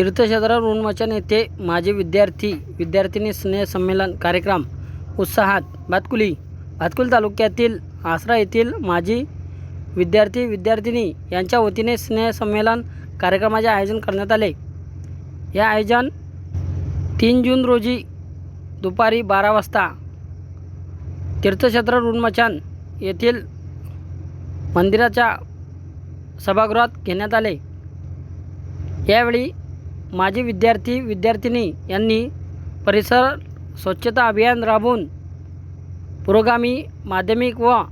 तीर्थक्षेत्र ऋणमचन येथे माजी विद्यार्थी विद्यार्थिनी स्नेहसंमेलन कार्यक्रम उत्साहात भातकुली भातकुली तालुक्यातील आसरा येथील माजी विद्यार्थी विद्यार्थिनी यांच्या वतीने स्नेहसंमेलन कार्यक्रमाचे आयोजन करण्यात आले. हे आयोजन तीन जून रोजी दुपारी बारा वाजता तीर्थक्षेत्र ऋणमचान येथील मंदिराच्या सभागृहात घेण्यात आले. यावेळी माजी विद्यार्थी विद्यार्थिनी यांनी परिसर स्वच्छता अभियान राबवून पुरोगामी माध्यमिक व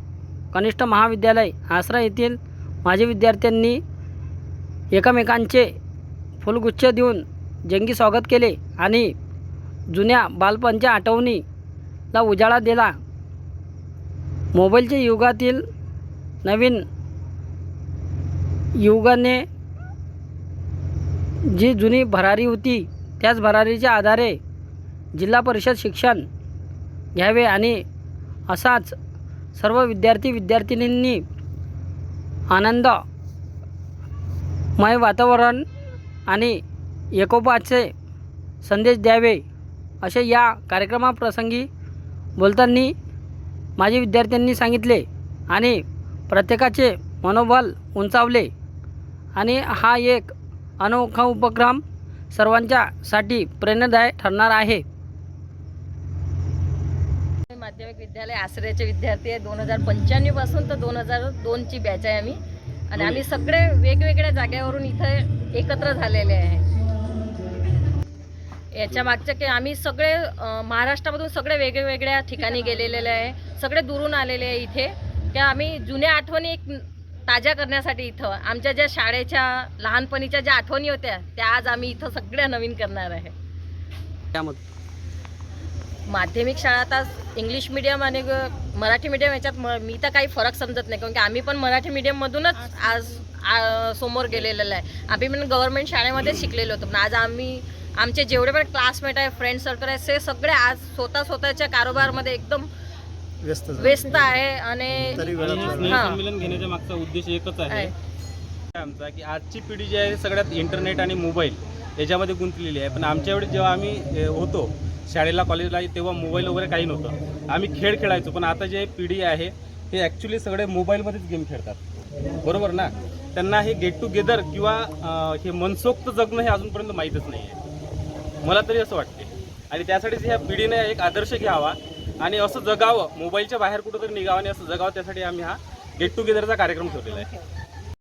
कनिष्ठ महाविद्यालय आसरा येथील माजी विद्यार्थ्यांनी एकमेकांचे फुलगुच्छ देऊन जंगी स्वागत केले आणि जुन्या बालपणच्या आठवणीला उजाळा दिला. मोबाईलच्या युगातील नवीन युगाने जी जुनी भरारी होती त्याच भरारीच्या आधारे जिल्हा परिषद शिक्षण घ्यावे आणि असाच सर्व विद्यार्थी विद्यार्थिनींनी आनंदमय वातावरण आणि एकोपाचे संदेश द्यावे असे या कार्यक्रमाप्रसंगी बोलताना माझे विद्यार्थ्यांनी सांगितले आणि प्रत्येकाचे मनोबल उंचावले. आणि हा एक अनोखा उपक्रम सर्वांच्यासाठी प्रेरणादायक ठरणार आहे. माध्यमिक विद्यालय आश्रयाचे विद्यार्थी आहे. दोन हजार पंच्याण्णवपासून तर दोन हजार दोनची बॅच आहे आम्ही. आणि आम्ही सगळे वेगवेगळ्या जाग्यावरून इथं एकत्र झालेले आहे. याच्या मागच्या की आम्ही सगळे महाराष्ट्रामधून सगळे वेगवेगळ्या ठिकाणी गेलेले आहे. सगळे दुरून आलेले आहे इथे. की आम्ही जुन्या आठवणी एक ताज्या करण्यासाठी इथं. आमच्या ज्या शाळेच्या लहानपणीच्या ज्या आठवणी होत्या त्या आज आम्ही इथं सगळ्या नवीन करणार आहे. त्यामध्ये? माध्यमिक शाळा आता इंग्लिश मिडियम आणि मराठी मिडियम याच्यात म- मी तर काही फरक समजत नाही कारण की आम्ही पण मराठी मिडियममधूनच आज आ- समोर गेलेलं आहे. आम्ही पण गव्हर्नमेंट शाळेमध्ये शिकलेलो होतो पण आज आम्ही आमचे जेवढे पण क्लासमेट आहे फ्रेंड सर्कल आहे ते सगळे आज स्वतः स्वतःच्या कारोबारमध्ये एकदम व्यस्त आहे आणि हे हां. संमेलन घेण्याच्या मागचा उद्देश एकच आहे. आमचा की आजची पिढी जी आहे सगळ्यात इंटरनेट आणि मोबाईल याच्यामध्ये गुंतलेली आहे. पण आमच्या वेळी जेव्हा आम्ही होतो शाळेला कॉलेजला तेव्हा मोबाईल वगैरे काही नव्हतं. आम्ही खेळ खेळायचो पण आता जे पिढी आहे हे ॲक्च्युली सगळे मोबाईलमध्येच गेम खेळतात. बरोबर ना? त्यांना हे गेट टुगेदर किंवा हे मनसोक्त जगणं हे अजूनपर्यंत माहीतच नाही आहे मला तरी असं वाटते आणि त्यासाठीच ह्या पिढीने एक आदर्श घ्यावा. आणि असं जगावं मोबाईलच्या बाहेर कुठंतरी निघावं आणि असं जगावं त्यासाठी आम्ही हा गेट टुगेदरचा कार्यक्रम ठेवलेला आहे.